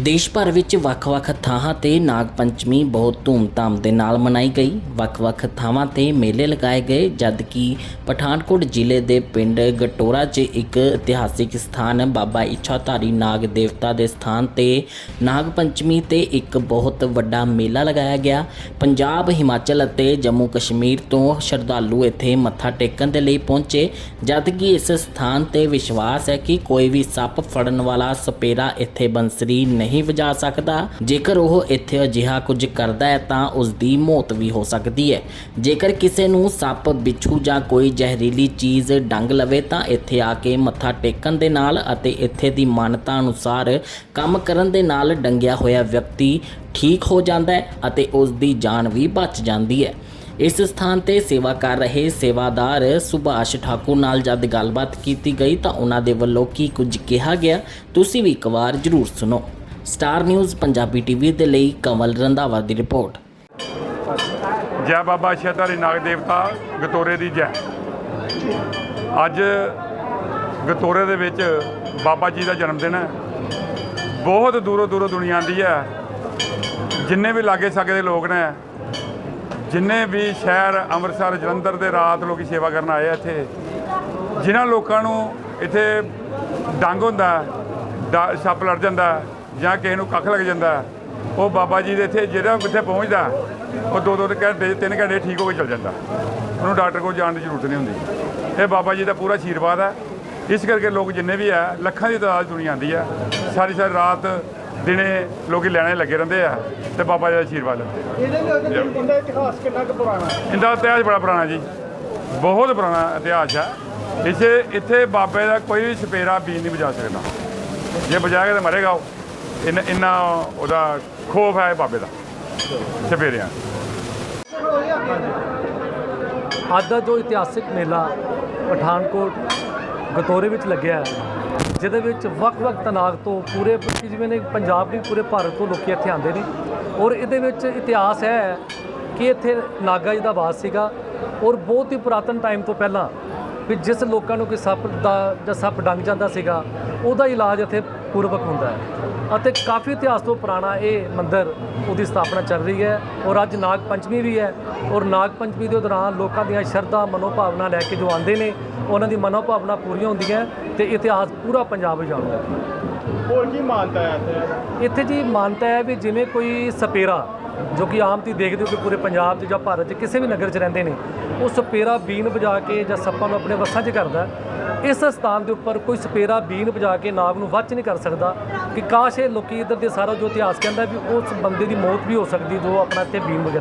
ਦੇਸ਼ ਭਰ ਵਿੱਚ ਵੱਖ-ਵੱਖ ਥਾਵਾਂ ਤੇ ਨਾਗ ਪੰਚਮੀ ਬਹੁਤ ਧੂਮਧਾਮ ਦੇ ਨਾਲ ਮਨਾਈ ਗਈ। ਵੱਖ-ਵੱਖ ਥਾਵਾਂ ਤੇ ਮੇਲੇ ਲਗਾਏ ਗਏ ਜਦ ਕਿ ਪਠਾਨਕੋਟ ਜ਼ਿਲ੍ਹੇ ਦੇ ਪਿੰਡ ਗਟੋਰਾ 'ਚ ਇੱਕ ਇਤਿਹਾਸਿਕ ਸਥਾਨ ਬਾਬਾ ਇੱਛਾਧਾਰੀ ਨਾਗ ਦੇਵਤਾ ਦੇ ਸਥਾਨ ਤੇ ਨਾਗ ਪੰਚਮੀ ਤੇ ਇੱਕ ਬਹੁਤ ਵੱਡਾ ਮੇਲਾ ਲਗਾਇਆ ਗਿਆ। ਪੰਜਾਬ, ਹਿਮਾਚਲ ਅਤੇ ਜੰਮੂ ਕਸ਼ਮੀਰ ਤੋਂ ਸ਼ਰਧਾਲੂ ਇੱਥੇ ਮੱਥਾ ਟੇਕਣ ਦੇ ਲਈ ਪਹੁੰਚੇ ਜਦ ਕਿ ਇਸ ਸਥਾਨ ਤੇ ਵਿਸ਼ਵਾਸ ਹੈ ਕਿ ਕੋਈ ਵੀ ਸੱਪ ਫੜਨ ਵਾਲਾ ਸਪੇਰਾ ਇੱਥੇ ਬੰਸਰੀ ਨਹੀਂ ਨਹੀਂ ਵਜਾ ਸਕਦਾ। ਜੇਕਰ ਉਹ ਇੱਥੇ ਅਜਿਹਾ ਕੁਝ ਕਰਦਾ ਹੈ, ਤਾਂ ਉਸ ਦੀ ਮੌਤ ਵੀ ਹੋ ਸਕਦੀ ਹੈ। ਜੇਕਰ ਕਿਸੇ ਨੂੰ ਸੱਪ, ਬਿੱਛੂ ਜਾਂ ਕੋਈ ਜ਼ਹਿਰੀਲੀ ਚੀਜ਼ ਡੰਗ ਲਵੇ, ਤਾਂ ਇੱਥੇ ਆ ਕੇ ਮੱਥਾ ਟੇਕਣ ਦੇ ਨਾਲ ਅਤੇ ਇੱਥੇ ਦੀ ਮਾਨਤਾ ਅਨੁਸਾਰ ਕੰਮ ਕਰਨ ਦੇ ਨਾਲ ਡੰਗਿਆ ਹੋਇਆ ਵਿਅਕਤੀ ਠੀਕ ਹੋ ਜਾਂਦਾ ਹੈ ਅਤੇ ਉਸ ਦੀ ਜਾਨ ਵੀ ਬਚ ਜਾਂਦੀ ਹੈ। ਇਸ ਸਥਾਨ ਤੇ ਸੇਵਾ ਕਰ ਰਹੇ ਸੇਵਾਦਾਰ ਸੁਭਾਸ਼ ਠਾਕੁਰ ਨਾਲ ਜਦ ਗੱਲਬਾਤ ਕੀਤੀ ਗਈ, ਤਾਂ ਉਹਨਾਂ ਦੇ ਵੱਲੋਂ ਕੀ ਕੁਝ ਕਿਹਾ ਗਿਆ, ਤੁਸੀਂ ਵੀ ਇੱਕ ਵਾਰ ਜ਼ਰੂਰ ਸੁਣੋ। ਸਟਾਰ ਨਿਊਜ਼ ਪੰਜਾਬੀ ਟੀਵੀ ਦੇ ਲਈ ਕਮਲ ਰੰਧਾਵਾ ਦੀ ਰਿਪੋਰਟ। ਜੈ ਬਾਬਾ ਸ਼ੇਤਾਰੀ ਨਾਗ ਦੇਵਤਾ, ਗਤੋਰੇ ਦੀ ਜੈ। ਅੱਜ ਗਤੋਰੇ ਦੇ ਵਿੱਚ ਬਾਬਾ ਜੀ ਦਾ ਜਨਮ ਦਿਨ ਹੈ। ਬਹੁਤ ਦੂਰੋਂ ਦੂਰੋਂ ਦੁਨੀਆ ਆਉਂਦੀ ਹੈ। ਜਿੰਨੇ ਵੀ ਲਾਗੇ ਸਾਗੇ ਦੇ ਲੋਕ ਨੇ, ਜਿੰਨੇ ਵੀ ਸ਼ਹਿਰ, ਅੰਮ੍ਰਿਤਸਰ, ਜਲੰਧਰ ਦੇ ਰਾਤ ਲੋਕੀ ਸੇਵਾ ਕਰਨ ਆਏ ਆ ਇੱਥੇ, ਜਿਨ੍ਹਾਂ ਲੋਕਾਂ ਨੂੰ ਇੱਥੇ ਡੰਗ ਹੁੰਦਾ, ਡ- ਸੱਪ ਲੜ ਜਾਂਦਾ ਜਾਂ ਕਿਸੇ ਨੂੰ ਕੱਖ ਲੱਗ ਜਾਂਦਾ ਉਹ ਬਾਬਾ ਜੀ ਦੇ ਇੱਥੇ ਜਿਹੜਾ ਕਿੱਥੇ ਪਹੁੰਚਦਾ ਉਹ ਦੋ ਦੋ ਘੰਟੇ ਤਿੰਨ ਘੰਟੇ ਠੀਕ ਹੋ ਕੇ ਚਲ ਜਾਂਦਾ। ਉਹਨੂੰ ਡਾਕਟਰ ਕੋਲ ਜਾਣ ਦੀ ਜ਼ਰੂਰਤ ਨਹੀਂ ਹੁੰਦੀ। ਇਹ ਬਾਬਾ ਜੀ ਦਾ ਪੂਰਾ ਆਸ਼ੀਰਵਾਦ ਹੈ ਇਸ ਕਰਕੇ ਲੋਕ ਜਿੰਨੇ ਵੀ ਆ ਲੱਖਾਂ ਦੀ ਤਾਦਾਦ ਦੁਨੀਆ ਆਉਂਦੀ ਆ। ਸਾਰੀ ਸਾਰੀ ਰਾਤ ਦਿਨੇ ਲੋਕੀ ਲੈਣੇ ਲੱਗੇ ਰਹਿੰਦੇ ਆ ਤੇ ਬਾਬਾ ਜੀ ਦਾ ਆਸ਼ੀਰਵਾਦ ਲੈਂਦੇ ਇਹਦੇ ਵੀ ਇਤਿਹਾਸ ਕਿੰਨਾ ਕੁ ਪੁਰਾਣਾ ਹੈ? ਇਹਦਾ ਇਤਿਹਾਸ ਬੜਾ ਪੁਰਾਣਾ ਜੀ। ਬਹੁਤ ਪੁਰਾਣਾ ਇਤਿਹਾਸ ਹੈ ਇਸੇ ਇੱਥੇ ਬਾਬੇ ਦਾ ਕੋਈ ਵੀ ਸਪੇਰਾ ਬੀਨ ਨਹੀਂ ਵਜਾ ਸਕਦਾ। ਜੇ ਵਜਾਏਗਾ ਤਾਂ ਮਰੇਗਾ ਉਹ। ਇਨ ਇੰਨਾ ਉਹਦਾ ਖੋਫ ਹੈ ਬਾਬੇ ਦਾ। ਸਪੇਰਿਆਂ ਅੱਜ ਦਾ ਜੋ ਇਤਿਹਾਸਿਕ ਮੇਲਾ ਪਠਾਨਕੋਟ ਗਤੋਰੇ ਵਿੱਚ ਲੱਗਿਆ ਹੈ, ਜਿਹਦੇ ਵਿੱਚ ਵੱਖ-ਵੱਖ ਤਨਾਗ ਤੋਂ ਪੂਰੇ ਕਿ ਜਿਵੇਂ ਨੇ ਪੰਜਾਬ ਨਹੀਂ ਪੂਰੇ ਭਾਰਤ ਤੋਂ ਲੋਕੀ ਇੱਥੇ ਆਉਂਦੇ ਨੇ, ਔਰ ਇਹਦੇ ਵਿੱਚ ਇਤਿਹਾਸ ਇਹ ਹੈ ਕਿ ਇੱਥੇ ਨਾਗਾ ਜੀ ਦਾ ਵਾਸ ਸੀਗਾ, ਔਰ ਬਹੁਤ ਹੀ ਪੁਰਾਤਨ ਟਾਈਮ ਤੋਂ ਪਹਿਲਾਂ ਵੀ ਜਿਸ ਲੋਕਾਂ ਨੂੰ ਕੋਈ ਸੱਪ ਦਾ ਜਾਂ ਸੱਪ ਡੰਗ ਜਾਂਦਾ ਸੀਗਾ, ਉਹਦਾ ਇਲਾਜ ਇੱਥੇ ਪੂਰਵਕ ਹੁੰਦਾ ਹੈ। ਅਤੇ ਕਾਫੀ ਇਤਿਹਾਸ ਤੋਂ ਪੁਰਾਣਾ ਇਹ ਮੰਦਿਰ ਉਹਦੀ ਸਥਾਪਨਾ ਚੱਲ ਰਹੀ ਹੈ ਔਰ ਅੱਜ ਨਾਗ ਪੰਚਮੀ ਵੀ ਹੈ ਔਰ ਨਾਗ ਪੰਚਮੀ ਦੇ ਦੌਰਾਨ ਲੋਕਾਂ ਦੀਆਂ ਸ਼ਰਧਾ ਮਨੋਭਾਵਨਾ ਲੈ ਕੇ ਜੋ ਆਉਂਦੇ ਨੇ ਉਹਨਾਂ ਦੀ ਮਨੋਭਾਵਨਾ ਪੂਰੀਆਂ ਹੁੰਦੀਆਂ ਤੇ ਇਤਿਹਾਸ ਪੂਰਾ ਪੰਜਾਬ ਜਾਣਦਾ ਹੈ। ਹੋਰ ਕੀ ਮਾਨਤਾ ਹੈ ਇੱਥੇ? ਇੱਥੇ ਜੀ ਮਾਨਤਾ ਹੈ ਵੀ ਜਿਵੇਂ ਕੋਈ ਸਪੇਰਾ ਜੋ ਕਿ ਆਮ ਤੁਸੀਂ ਦੇਖਦੇ ਹੋ ਕਿ ਪੂਰੇ ਪੰਜਾਬ 'ਚ ਜਾਂ ਭਾਰਤ 'ਚ ਕਿਸੇ ਵੀ ਨਗਰ 'ਚ ਰਹਿੰਦੇ ਨੇ ਉਹ ਸਪੇਰਾ ਬੀਨ ਵਜਾ ਕੇ ਜਾਂ ਸੱਪਾਂ ਨੂੰ ਆਪਣੇ ਵੱਸਾਂ 'ਚ ਕਰਦਾ। ਇਸ ਸਥਾਨ ਦੇ ਉੱਪਰ ਕੋਈ ਸਪੇਰਾ ਬੀਨ ਵਜਾ ਕੇ ਨਾਗ ਨੂੰ ਵੱਚ ਨਹੀਂ ਕਰ ਸਕਦਾ ਕਿ ਕਾਸ਼ ਇਹ ਲੋਕੀ ਇੱਧਰ ਦੇ ਸਾਰਾ ਜੋ ਇਤਿਹਾਸ ਕਹਿੰਦਾ ਵੀ ਉਸ ਬੰਦੇ ਦੀ ਮੌਤ ਵੀ ਹੋ ਸਕਦੀ, ਜੋ ਆਪਣਾ ਇੱਥੇ ਬੀਨ ਵਗੈਰਾ